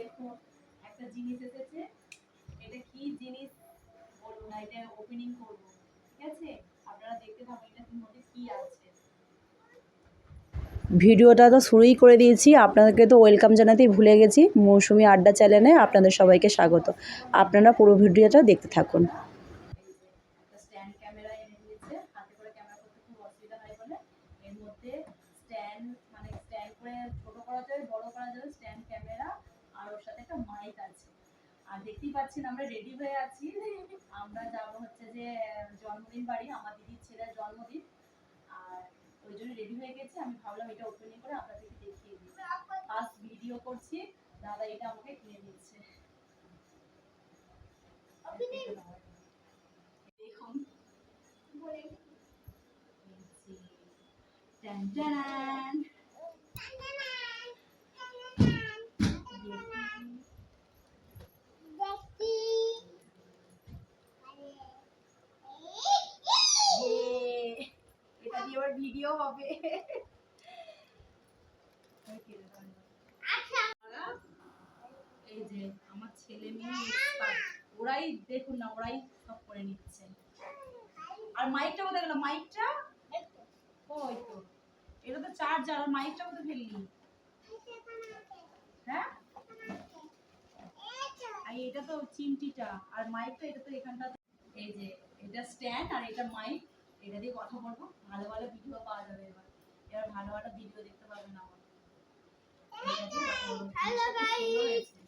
দেখুন, একটা জিনিস এসেছে। এটা কি জিনিস? বলব না, এটা ওপেনিং ঠিক আছে? আপনারা দেখতে এটার মধ্যে কি আছে। ভিডিওটা তো শুরুই করে দিয়েছি। আপনাদেরকে তো ওয়েলকাম জানাতেই ভুলে গেছি। মৌসুমি আড্ডা চ্যানেলে আপনাদের সবাইকে স্বাগত। আপনারা পুরো ভিডিওটা দেখতে থাকুন। দেখতেই পাচ্ছেন আমরা রেডি হয়ে আছি। আমরা যাব হচ্ছে যে জন্মদিন বাড়ি আমার দিদির ছেলের জন্মদিন। আর ওই জন্য রেডি হয়ে গেছে। আমি ভাবলাম এটা ওপেনিং করে আপনাদেরকে দেখিয়ে দিই। ফার্স্ট ভিডিও করছি। দাদা এটা আমাকে কিনে দিচ্ছে দেখুন। Dun, dun. Yay! এটা দিয়ে আবার ভিডিও হবে। এই যে আমার ছেলে মেয়ে ওরাই দেখুন না ওরাই সব করে নিচ্ছে। আর মাইকটা কোথায় গেল? মাইকটা ওই তো। এটা তো চার্জার আর মাইকটা কোথায় ফেললি? হ্যাঁ? আর এটা তো চিমটিটা আর মাইকটা এটা তো এখানটা এই যে এটা স্ট্যান্ড আর এটা মাইক এটা দিয়ে কথা বলব ভালো ভালো ভিডিও পাওয়া যাবে এবার এবার ভালো ভালো ভিডিও দেখতে পাবেন আমার guys. হয়েছে।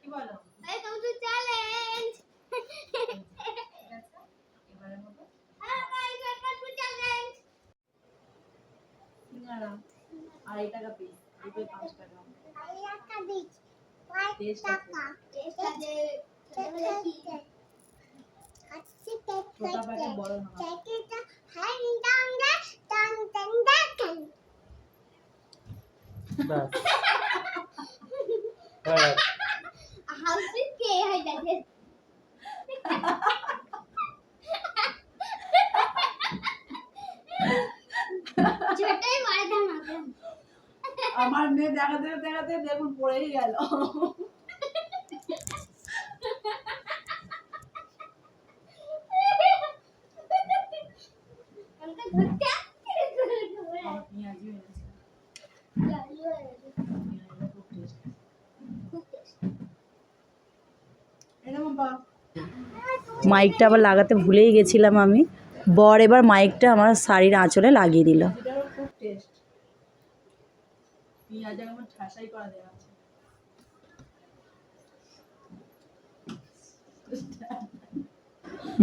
কি বলো Welcome to challenge. ঠিক আছে এবারের মতো Hello guys, welcome সিঙ্গারা আড়াই টাকা পিস দুটোই পাঁচ টাকা একটা দিক। কয় Taste টাকা? তাহলে কি? আচ্ছা, ছোটা। প্যাকেট বড় না আমার মেয়ে দেখাতে দেখাতে দেখুন পড়েই গেল আমাকে মাইকটা আবার লাগাতে ভুলেই গেছিলাম আমি। বর এবার মাইকটা আমার শাড়ির আঁচলে লাগিয়ে দিল।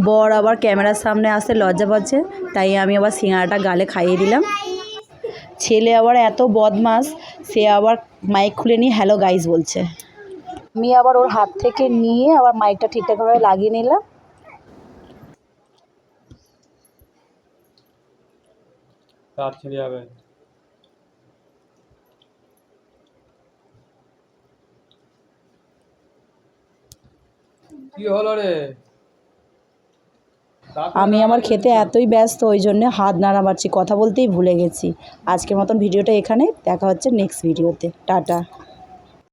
বর আবার ক্যামেরার সামনে আসতে লজ্জা পাচ্ছে, তাই আমি আবার সিঙ্গারাটা গালে খাইয়ে দিলাম। ছেলে আবার এত বদমাস, সে আবার মাইক খুলে নিয়ে, হ্যালো গাইস বলছে। আমি আবার ওর হাত থেকে নিয়ে আবার মাইকটা ঠিকঠাকভাবে লাগিয়ে নিলাম। তার ছেড়ে যাবে। কি হলো রে? আমি আমার খেতে এতই ব্যস্ত ওই জন্য হাত নাড়ামারছি কথা বলতেই ভুলে গেছি। আজকের মতন ভিডিওটা এখানে দেখা হচ্ছে নেক্সট ভিডিওতে টাটা।